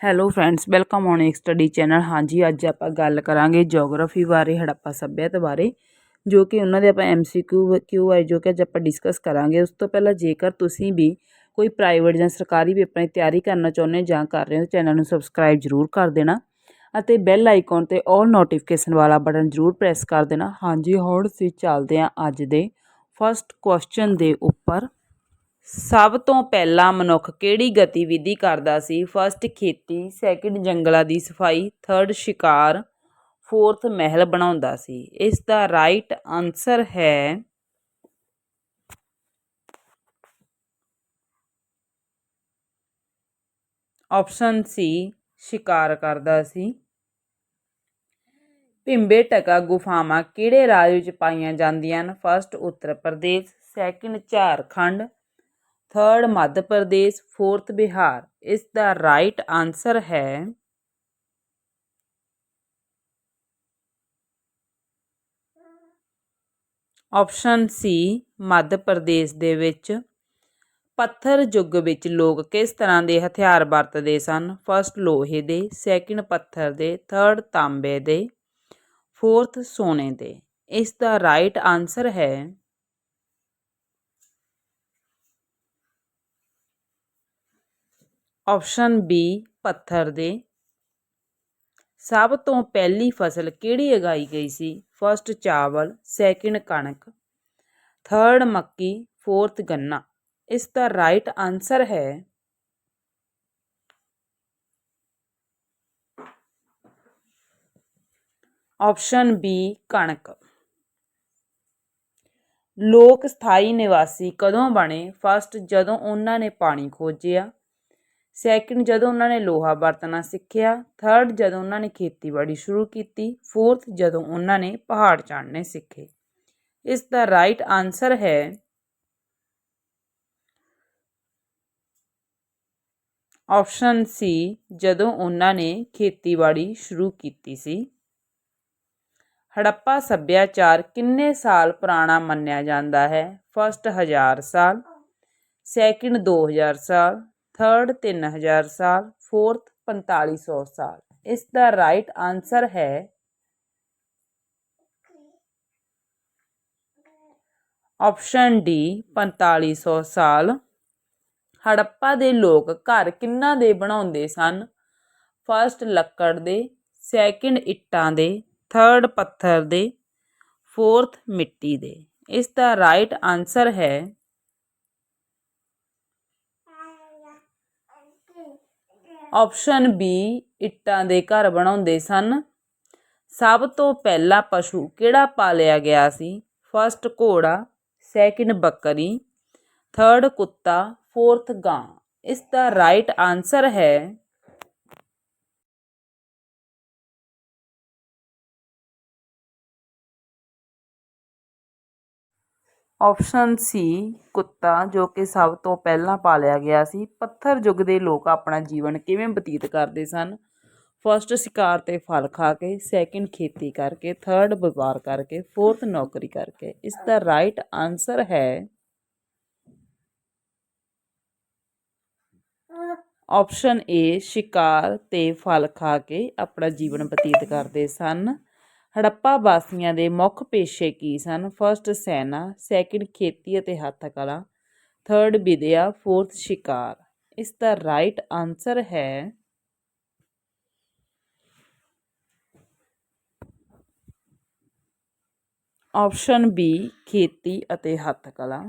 Hello friends welcome on ਇੱਕ study channel ਹਾਂਜੀ ਅੱਜ ਆਪਾਂ ਗੱਲ ਕਰਾਂਗੇ ਜੀਓਗ੍ਰਾਫੀ ਬਾਰੇ ਹੜੱਪਾ ਸੱਭਿਅਤਾ ਬਾਰੇ ਜੋ ਕਿ ਉਹਨਾਂ ਦੇ ਆਪਾਂ ਐਮਸੀਕਿਊ ਕਿਊ ਹੈ ਜੋ ਕਿ ਅੱਜ ਆਪਾਂ ਡਿਸਕਸ ਕਰਾਂਗੇ ਉਸ ਤੋਂ ਪਹਿਲਾਂ ਜੇਕਰ ਤੁਸੀਂ ਵੀ ਕੋਈ ਪ੍ਰਾਈਵੇਟ ਜਾਂ ਸਰਕਾਰੀ ਪੇਪਰਾਂ ਦੀ ਤਿਆਰੀ ਕਰਨਾ ਚਾਹੁੰਦੇ ਜਾਂ ਕਰ ਰਹੇ ਹੋ ਚੈਨਲ ਨੂੰ ਸਬਸਕ੍ਰਾਈਬ ਜ਼ਰੂਰ ਕਰ ਦੇਣਾ ਅਤੇ ਬੈਲ ਆਈਕਨ ਤੇ ਆਲ ਨੋਟੀਫਿਕੇਸ਼ਨ ਵਾਲਾ ਬਟਨ ਜ਼ਰੂਰ ਪ੍ਰੈਸ ਕਰ ਦੇਣਾ ਹਾਂਜੀ ਹੁਣ ਅਸੀਂ ਚੱਲਦੇ ਹਾਂ ਅੱਜ ਦੇ ਫਸਟ ਕੁਐਸਚਨ ਦੇ ਉੱਪਰ ਸਭ ਤੋਂ ਪਹਿਲਾਂ ਮਨੁੱਖ ਕਿਹੜੀ ਗਤੀਵਿਧੀ ਕਰਦਾ ਸੀ? ਫਸਟ ਖੇਤੀ ਸੈਕਿੰਡ ਜੰਗਲਾਂ ਦੀ ਸਫ਼ਾਈ ਥਰਡ ਸ਼ਿਕਾਰ ਫੋਰਥ ਮਹਿਲ ਬਣਾਉਂਦਾ ਸੀ। ਇਸ ਦਾ ਰਾਈਟ ਆਨਸਰ ਹੈ ਆਪਸ਼ਨ ਸੀ ਸ਼ਿਕਾਰ ਕਰਦਾ ਸੀ। ਭਿੰਬੇ ਟਕਾ ਗੁਫਾਵਾਂ ਕਿਹੜੇ ਰਾਜ ਵਿੱਚ ਪਾਈਆਂ ਜਾਂਦੀਆਂ ਹਨ? First Uttar Pradesh second Jharkhand third Madhya Pradesh fourth Bihar ਇਸ ਦਾ ਰਾਈਟ ਆਨਸਰ ਹੈ ਆਪਸ਼ਨ ਸੀ ਮੱਧ ਪ੍ਰਦੇਸ਼ ਦੇ ਵਿੱਚ ਪੱਥਰ ਯੁੱਗ ਵਿੱਚ ਲੋਕ ਕਿਸ ਤਰ੍ਹਾਂ ਦੇ ਹਥਿਆਰ ਵਰਤਦੇ ਸਨ? ਫਸਟ ਲੋਹੇ ਦੇ ਸੈਕਿੰਡ ਪੱਥਰ ਦੇ ਥਰਡ ਤਾਂਬੇ ਦੇ ਫੋਰਥ ਸੋਨੇ ਦੇ। ਇਸ ਦਾ ਰਾਈਟ ਆਨਸਰ ਹੈ? ਆਪਸ਼ਨ ਬੀ ਪੱਥਰ ਦੇ। ਸਭ ਤੋਂ ਪਹਿਲੀ ਫਸਲ ਕਿਹੜੀ ਉਗਾਈ ਗਈ ਸੀ? ਫਸਟ ਚਾਵਲ ਸੈਕਿੰਡ ਕਣਕ ਥਰਡ ਮੱਕੀ ਫੋਰਥ ਗੰਨਾ। ਇਸ ਦਾ ਰਾਈਟ ਆਨਸਰ ਹੈ ਆਪਸ਼ਨ ਬੀ ਕਣਕ। ਲੋਕ ਸਥਾਈ ਨਿਵਾਸੀ ਕਦੋਂ ਬਣੇ? ਫਸਟ ਜਦੋਂ ਉਹਨਾਂ ਨੇ ਪਾਣੀ ਖੋਜਿਆ ਸੈਕਿੰਡ ਜਦੋਂ ਉਹਨਾਂ ਨੇ ਲੋਹਾ ਵਰਤਣਾ ਸਿੱਖਿਆ। ਥਰਡ ਜਦੋਂ ਉਹਨਾਂ ਨੇ ਖੇਤੀਬਾੜੀ ਸ਼ੁਰੂ ਕੀਤੀ। ਫੋਰਥ ਜਦੋਂ ਉਹਨਾਂ ਨੇ ਪਹਾੜ ਚੜ੍ਹਨੇ ਸਿੱਖੇ। ਇਸ ਦਾ ਰਾਈਟ ਆਨਸਰ ਹੈ ਆਪਸ਼ਨ ਸੀ ਜਦੋਂ ਉਹਨਾਂ ਨੇ ਖੇਤੀਬਾੜੀ ਸ਼ੁਰੂ ਕੀਤੀ ਸੀ। ਹੜੱਪਾ ਸੱਭਿਆਚਾਰ ਕਿੰਨੇ ਸਾਲ ਪੁਰਾਣਾ ਮੰਨਿਆ ਜਾਂਦਾ ਹੈ? ਫਸਟ 1000 ਸਾਲ। ਸੈਕਿੰਡ 2000 ਸਾਲ। ਥਰਡ 3000 ਸਾਲ ਫੋਰਥ 4500 ਸਾਲ। ਇਸ ਦਾ ਰਾਈਟ ਆਨਸਰ ਹੈ ਆਪਸ਼ਨ ਡੀ 4500 ਸਾਲ। ਹੜੱਪਾ ਦੇ ਲੋਕ ਘਰ ਕਿੰਨਾ ਦੇ ਬਣਾਉਂਦੇ ਸਨ? ਫਸਟ ਲੱਕੜ ਦੇ ਸੈਕਿੰਡ ਇੱਟਾਂ ਦੇ ਥਰਡ ਪੱਥਰ ਦੇ ਫੋਰਥ ਮਿੱਟੀ ਦੇ। ਇਸ ਦਾ ਰਾਈਟ ਆਨਸਰ ਹੈ ਆਪਸ਼ਨ ਬੀ ਇੱਟਾਂ ਦੇ ਘਰ ਬਣਾਉਂਦੇ ਸਨ। ਸਭ ਤੋਂ ਪਹਿਲਾ ਪਸ਼ੂ ਕਿਹੜਾ ਪਾਲਿਆ ਗਿਆ ਸੀ? ਫਸਟ ਘੋੜਾ ਸੈਕਿੰਡ ਬੱਕਰੀ ਥਰਡ ਕੁੱਤਾ ਫੋਰਥ ਗਾਂ। ਇਸ ਦਾ ਰਾਈਟ ਆਨਸਰ ਹੈ ਆਪਸ਼ਨ ਸੀ ਕੁੱਤਾ, ਜੋ ਕਿ ਸਭ ਤੋਂ ਪਹਿਲਾਂ ਪਾਲਿਆ ਗਿਆ ਸੀ। ਪੱਥਰ ਯੁੱਗ ਦੇ ਲੋਕ ਆਪਣਾ ਜੀਵਨ ਕਿਵੇਂ ਬਤੀਤ ਕਰਦੇ ਸਨ? ਫਸਟ ਸ਼ਿਕਾਰ ਅਤੇ ਫਲ ਖਾ ਕੇ ਸੈਕਿੰਡ ਖੇਤੀ ਕਰਕੇ ਥਰਡ ਵਪਾਰ ਕਰਕੇ ਫੋਰਥ ਨੌਕਰੀ ਕਰਕੇ। ਇਸ ਦਾ ਰਾਈਟ ਆਨਸਰ ਹੈ ਆਪਸ਼ਨ ਏ ਸ਼ਿਕਾਰ ਤੇ ਫਲ ਖਾ ਕੇ ਆਪਣਾ ਜੀਵਨ ਬਤੀਤ ਕਰਦੇ ਸਨ। ਹੜੱਪਾ ਵਾਸੀਆਂ ਦੇ ਮੁੱਖ ਪੇਸ਼ੇ ਕੀ ਸਨ? ਫਸਟ ਸੈਨਾ ਸੈਕਿੰਡ ਖੇਤੀ ਅਤੇ ਹੱਥ ਕਲਾ ਥਰਡ ਵਿਦਿਆ ਫੋਰਥ ਸ਼ਿਕਾਰ। ਇਸ ਦਾ ਰਾਈਟ ਆਨਸਰ ਹੈ ਆਪਸ਼ਨ ਬੀ ਖੇਤੀ ਅਤੇ ਹੱਥ ਕਲਾ